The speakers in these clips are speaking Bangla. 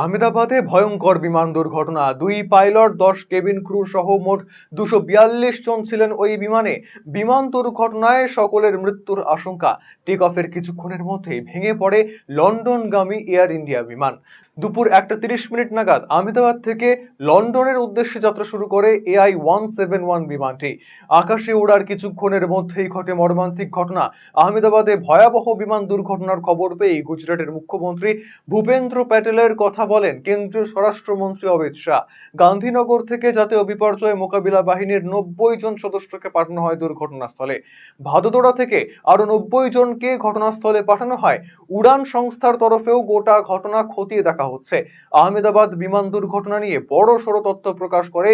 আহমেদাবাদে ভয়ঙ্কর বিমান দুর্ঘটনা। দুই পাইলট, দশ কেবিন ক্রু সহ মোট দুশো বিয়াল্লিশ জন ছিলেন ওই বিমানে। বিমান দুর্ঘটনায় সকলের মৃত্যুর আশঙ্কা। টেক অফের কিছুক্ষণের মধ্যেই ভেঙে পড়ে লন্ডনগামী এয়ার ইন্ডিয়া বিমান। দুপুর একটা তিরিশ মিনিট নাগাদ আহমেদাবাদ থেকে লন্ডনের উদ্দেশ্যে যাত্রা শুরু করে এআই ওয়ান সেভেন ওয়ান বিমানটি। আকাশে ওড়ার কিছুক্ষণের মধ্যেই ঘটে মর্মান্তিক ঘটনা। আহমেদাবাদে ভয়াবহ বিমান দুর্ঘটনার খবর পেয়ে গুজরাটের মুখ্যমন্ত্রী ভূপেন্দ্র প্যাটেলের কথা বলেন কেন্দ্রীয় স্বরাষ্ট্রমন্ত্রী অমিত শাহ। গান্ধীনগর থেকে জাতীয় বিপর্যয় মোকাবিলা বাহিনীর নব্বই জন সদস্যকে পাঠানো হয় দুর্ঘটনাস্থলে। ভাদোদরা থেকে আরও নব্বই জনকে ঘটনাস্থলে পাঠানো হয়। উড়ান সংস্থার তরফেও গোটা ঘটনা খতিয়ে দেখা হচ্ছে। আহমেদাবাদ বিমান দুর্ঘটনা নিয়ে বড় সড় তথ্য প্রকাশ করে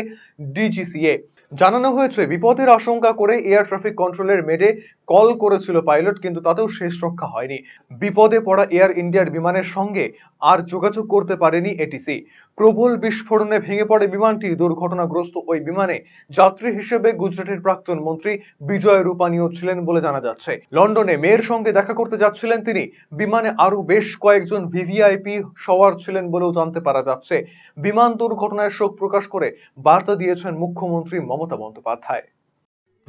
ডিজিসিএ। জানানো হয়েছে, বিপদের আশঙ্কা করে এয়ার ট্রাফিক কন্ট্রোলের মেডে কল করেছিল পাইলট, কিন্তু তাতেও শেষ রক্ষা হয়নি। বিপদে পড়া এয়ার ইন্ডিয়ার বিমানের সঙ্গে আর যোগাযোগ করতে পারেনি এটিসি প্রবল বিস্ফোরণে ভেঙে পড়ে বিমানটি। দুর্ঘটনাগ্রস্ত ওই বিমানে যাত্রী হিসেবে গুজরাটের প্রাক্তন মন্ত্রী বিজয় রূপানীও ছিলেন বলে জানা যাচ্ছে। লন্ডনে মেয়ের সঙ্গে দেখা করতে যাচ্ছিলেন তিনি। বিমানে আরও বেশ কয়েকজন ভিভিআইপি সওয়ার ছিলেন বলেও জানতে পারা যাচ্ছে। বিমান দুর্ঘটনায় শোক প্রকাশ করে বার্তা দিয়েছেন মুখ্যমন্ত্রী মমতা বন্দ্যোপাধ্যায়।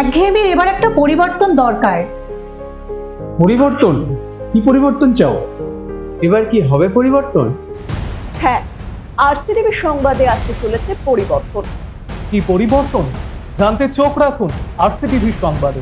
একঘেয়েমির এবার একটা পরিবর্তন দরকার। পরিবর্তন? কি পরিবর্তন চাও? এবার কি হবে পরিবর্তন? হ্যাঁ আরসিটিভি সংবাদে আসতে চলেছে পরিবর্তন। কি পরিবর্তন? জানতে চোখ রাখুন আরসিটিভি সংবাদে।